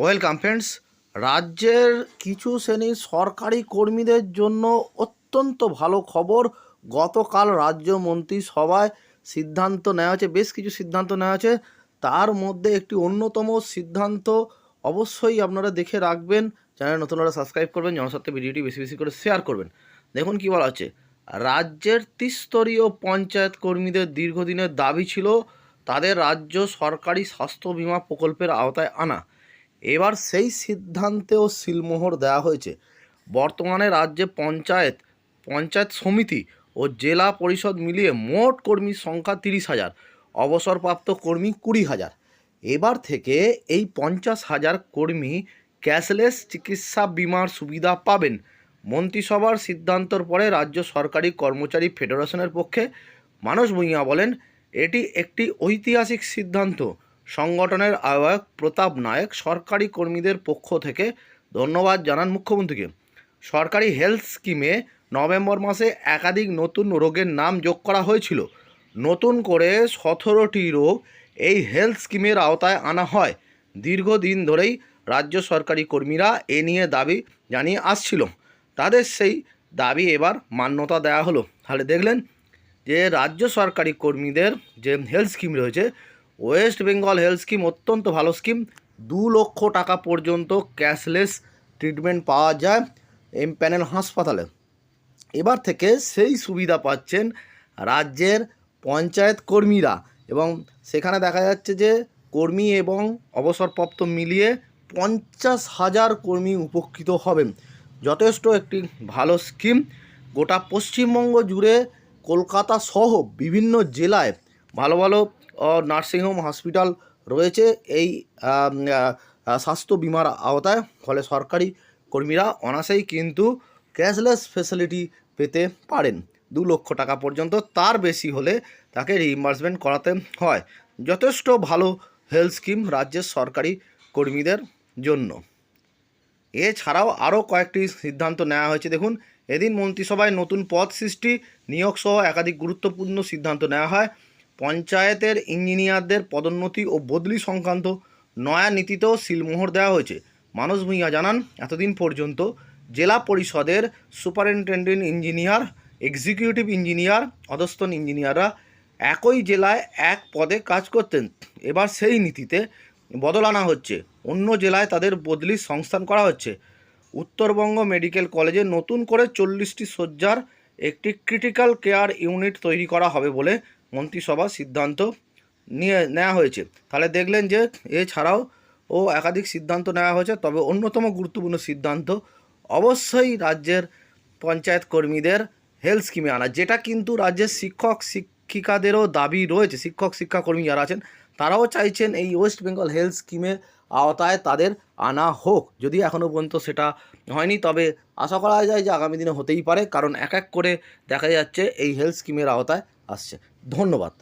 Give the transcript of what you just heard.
Welcome friends, রাজ্যের কিছু শ্রেণির সরকারি কর্মীদের জন্য অত্যন্ত ভালো খবর। গতকাল রাজ্য মন্ত্রিসভায় সিদ্ধান্ত নেওয়া হয়েছে, বেশ কিছু সিদ্ধান্ত নেওয়া হয়েছে। তার মধ্যে একটি অন্যতম সিদ্ধান্ত অবশ্যই আপনারা দেখে রাখবেন। চ্যানেল নতুনরা সাবস্ক্রাইব করবেন, জনস্বার্থে ভিডিওটি বেশি বেশি করে শেয়ার করবেন। দেখুন কি বলা হচ্ছে, রাজ্যের ত্রিস্তরীয় পঞ্চায়েত কর্মীদের দীর্ঘদিনের দাবি ছিল তাদের রাজ্য সরকারি স্বাস্থ্য বীমা প্রকল্পের আওতায় আনা। এবার সেই সিদ্ধান্তেও সিলমোহর দেওয়া হয়েছে। বর্তমানে রাজ্যে পঞ্চায়েত পঞ্চায়েত সমিতি ও জেলা পরিষদ মিলিয়ে মোট কর্মীর সংখ্যা তিরিশ হাজার, অবসরপ্রাপ্ত কর্মী কুড়ি হাজার। এবার থেকে এই পঞ্চাশ হাজার কর্মী ক্যাশলেস চিকিৎসা বিমার সুবিধা পাবেন। মন্ত্রিসভার সিদ্ধান্তর পরে রাজ্য সরকারি কর্মচারী ফেডারেশনের পক্ষে মানস ভূঁইয়া বলেন, এটি একটি ঐতিহাসিক সিদ্ধান্ত। সংগঠনের আহ্বায়ক প্রতাপ নায়ক সরকারি কর্মীদের পক্ষ থেকে ধন্যবাদ জানান মুখ্যমন্ত্রীকে। সরকারি হেলথ স্কিমে নভেম্বর মাসে একাধিক নতুন রোগের নাম যোগ করা হয়েছিল। নতুন করে সতেরোটি রোগ এই হেলথ স্কিমের আওতায় আনা হয়। দীর্ঘদিন ধরেই রাজ্য সরকারি কর্মীরা এ নিয়ে দাবি জানিয়ে আসছিল। তাদের সেই দাবি এবার মান্যতা দেওয়া হলো। তাহলে দেখলেন যে রাজ্য সরকারি কর্মীদের যে হেলথ স্কিম রয়েছে ওয়েস্ট বেঙ্গল হেলথ স্কিম অত্যন্ত ভালো স্কিম। দু লক্ষ টাকা পর্যন্ত ক্যাশলেস ট্রিটমেন্ট পাওয়া যায় এম প্যানেল হাসপাতালে। এবার থেকে সেই সুবিধা পাচ্ছেন রাজ্যের পঞ্চায়েত কর্মীরা এবং সেখানে দেখা যাচ্ছে যে কর্মী এবং অবসরপ্রাপ্ত মিলিয়ে পঞ্চাশ হাজার কর্মী উপকৃত হবেন যথেষ্ট একটি ভালো স্কিম। গোটা পশ্চিমবঙ্গ জুড়ে কলকাতা সহ বিভিন্ন জেলায় ভালো ভালো নার্সিংহোম হসপিটাল রয়েছে এই স্বাস্থ্য বিমার আওতায়। ফলে সরকারি কর্মীরা অনাসেই কিন্তু ক্যাশলেস ফেসিলিটি পেতে পারেন। দু লক্ষ টাকা পর্যন্ত তার বেশি হলে তাকে রিইম্বার্সমেন্ট করাতে হয়। যথেষ্ট ভালো হেলথ স্কিম রাজ্যের সরকারি কর্মীদের জন্য। এছাড়াও আরও কয়েকটি সিদ্ধান্ত নেওয়া হয়েছে। দেখুন, এদিন মন্ত্রিসভায় নতুন পদ সৃষ্টি নিয়োগ সহ একাধিক গুরুত্বপূর্ণ সিদ্ধান্ত নেওয়া হয়। পঞ্চায়েতের ইঞ্জিনিয়ারদের পদোন্নতি ও বদলি সংক্রান্ত নয়া নীতিতেও সিলমোহর দেওয়া হয়েছে। মানস ভূঁইয়া জানান, এতদিন পর্যন্ত জেলা পরিষদের সুপারিনটেন্ডেন্ট ইঞ্জিনিয়ার, এক্সিকিউটিভ ইঞ্জিনিয়ার, অধস্তন ইঞ্জিনিয়াররা একই জেলায় এক পদে কাজ করতেন। এবার সেই নীতিতে বদল আনা হচ্ছে। অন্য জেলায় তাদের বদলির সংস্থান করা হচ্ছে। উত্তরবঙ্গ মেডিকেল কলেজে নতুন করে চল্লিশটি শয্যার একটি ক্রিটিক্যাল কেয়ার ইউনিট তৈরি করা হবে বলে মন্ত্রিসভা সিদ্ধান্ত নিয়ে নেওয়া হয়েছে। তাহলে দেখলেন যে এছাড়াও ও একাধিক সিদ্ধান্ত নেওয়া হয়েছে, তবে অন্যতম গুরুত্বপূর্ণ সিদ্ধান্ত অবশ্যই রাজ্যের পঞ্চায়েত কর্মীদের হেলথ স্কিমে আনা, যেটা কিন্তু রাজ্যের শিক্ষক, শিক্ষিকাদেরও দাবি রয়েছে, শিক্ষক, শিক্ষাকর্মী যারা আছেন, তারাও চাইছেন এই ওয়েস্ট বেঙ্গল হেলথ স্কিমের আওতায় তাদের আনা হোক। যদি এখনও পর্যন্ত সেটা হয়নি, তবে আশা করা যায় যে আগামী দিনে হতেই পারে, কারণ এক এক করে দেখা যাচ্ছে এই হেলথ স্কিমের আওতায় আসছে। ধন্যবাদ।